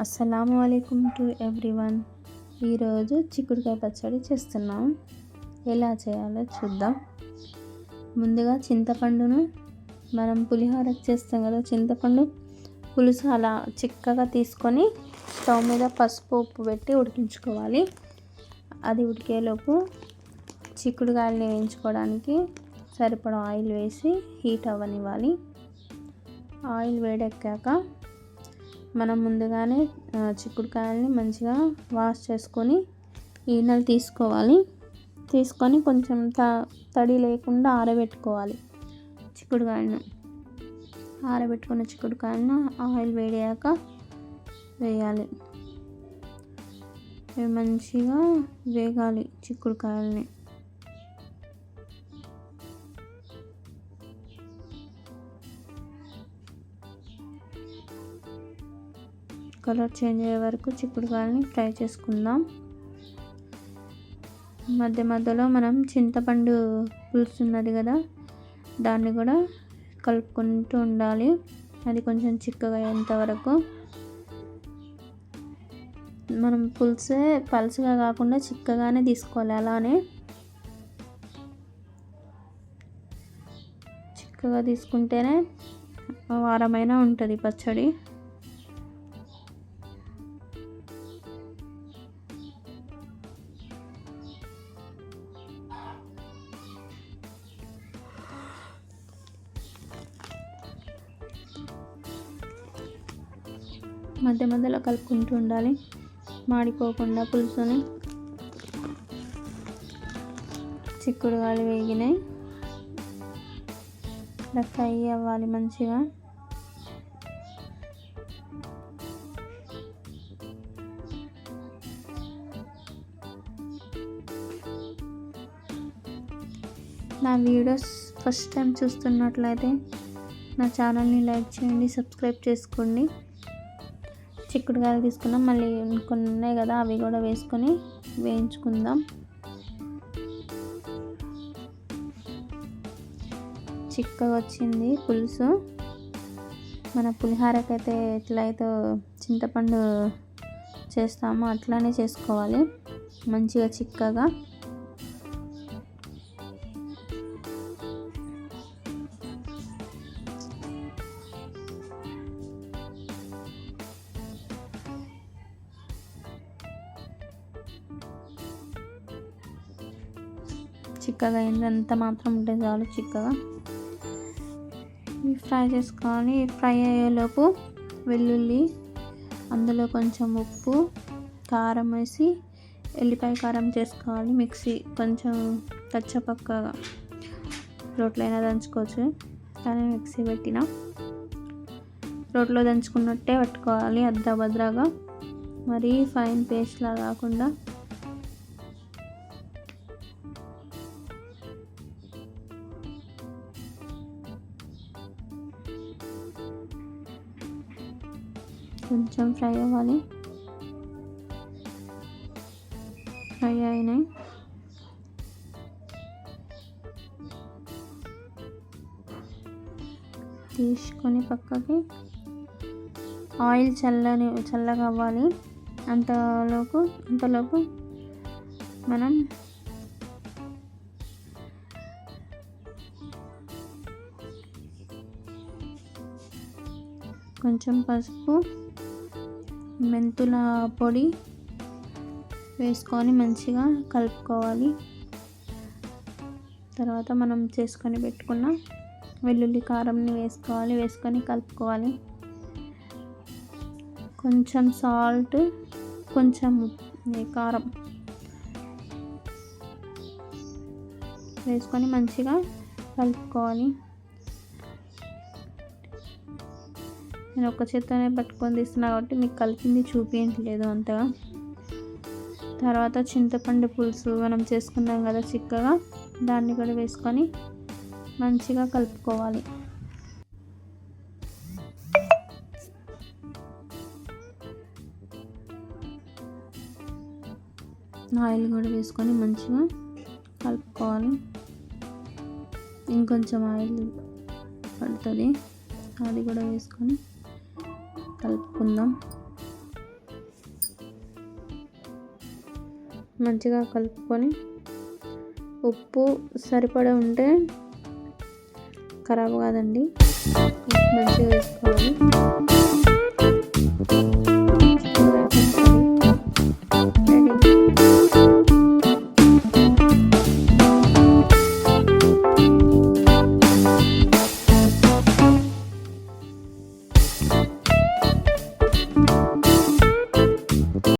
అస్సలాము అలైకుమ్ to everyone. ఈరోజు చిక్కుడుకాయ పచ్చడి చేస్తున్నాం. ఎలా చేయాలో చూద్దాం. ముందుగా చింతపండును మనం పులిహోరకు చేస్తాం కదా చింతపండు పులుసు అలా చిక్కగా తీసుకొని స్టవ్ మీద పసుపు ఉప్పు పెట్టి ఉడికించుకోవాలి. అది ఉడికేలోపు చిక్కుడుకాయలని వేయించుకోవడానికి సరిపడా ఆయిల్ వేసి హీట్ అవ్వనివ్వాలి. ఆయిల్ వేడెక్కాక మనం ముందుగానే చిక్కుడుకాయల్ని మంచిగా వాష్ చేసుకొని ఈనెలు తీసుకోవాలి. తీసుకొని కొంచెం త తడి లేకుండా ఆరబెట్టుకోవాలి చిక్కుడుకాయలను ఆరబెట్టుకున్న చిక్కుడుకాయలను ఆయిల్ వేడాక వేయాలి. మంచిగా వేగాలి చిక్కుడుకాయల్ని కలర్ చేంజ్ అయ్యే వరకు చిక్కుడుకాయలని ఫ్రై చేసుకుందాం. మధ్య మధ్యలో మనం చింతపండు పులుసు ఉన్నది కదా దాన్ని కూడా కలుపుకుంటూ ఉండాలి. అది కొంచెం చిక్కగా అయ్యేంత వరకు. మనం పులుసే పలుసుగా కాకుండా చిక్కగానే తీసుకోవాలి అలానే. చిక్కగా తీసుకుంటేనే వారమైనా ఉంటుంది పచ్చడి. మధ్య మధ్యలో కలుపుకుంటూ ఉండాలి. మాడిపోకుండా పులుసుని చిక్కుడుగాయలు వేగినాయి. ఇలా ఫ్రై అవ్వాలి మంచిగా. నా వీడియోస్ ఫస్ట్ టైం చూస్తున్నట్లయితే నా ఛానల్ని లైక్ చేయండి సబ్స్క్రైబ్ చేసుకోండి. చిక్కుడుకాయలు తీసుకున్నాం. మళ్ళీ కొన్ని ఉన్నాయి కదా అవి కూడా వేసుకొని వేయించుకుందాం. చిక్కగా వచ్చింది పులుసు. మన పులిహారకైతే ఎట్లయితే చింతపండు చేస్తామో అట్లానే చేసుకోవాలి. మంచిగా చిక్కగా. చిక్కగా అయింది. అంత మాత్రం ఉంటే చాలు చిక్కగా. ఫ్రై చేసుకోవాలి. ఫ్రై అయ్యేలోపు వెల్లుల్లి అందులో కొంచెం ఉప్పు కారం వేసి ఎల్లిపాయ కారం చేసుకోవాలి. మిక్సీ కొంచెం కచ్చపక్కగా రోట్లో అయినా దంచుకోవచ్చు. కానీ మిక్సీ పెట్టిన రోట్లో దంచుకున్నట్టే పట్టుకోవాలి. అద్రాబద్రాగా మరీ ఫైన్ పేస్ట్లా కాకుండా కొంచెం ఫ్రై అవ్వాలి. ఫ్రై అయినాయి. తీసుకొని పక్కకి ఆయిల్ చల్లని చల్లగా అవ్వాలి. అంతలోపు అంతలోపు మనం కొంచెం పసుపు మెంతుల పొడి వేసుకొని మంచిగా కలుపుకోవాలి. తర్వాత మనం చేసుకొని పెట్టుకున్న వెల్లుల్లి కారంని వేసుకోవాలి వేసుకొని కలుపుకోవాలి. కొంచెం సాల్ట్ కొంచెం కారం వేసుకొని మంచిగా కలుపుకోవాలి. నేను ఒక చేత్తోనే పట్టుకొని తీస్తున్నా కాబట్టి మీకు కలిపింది చూపించట్లేదు అంతగా. తర్వాత చింతపండు పులుసు మనం చేసుకున్నాం కదా చిక్కగా దాన్ని కూడా వేసుకొని మంచిగా కలుపుకోవాలి. ఆయిల్ కూడా వేసుకొని మంచిగా కలుపుకోవాలి. ఇంకొంచెం ఆయిల్ పడుతుంది అది కూడా వేసుకొని కలుపుకుందాం. మంచిగా కలుపుకొని ఉప్పు సరిపడ ఉంటే ఖరాబ్ కాదండి. మంచిగా వేసుకోవాలి.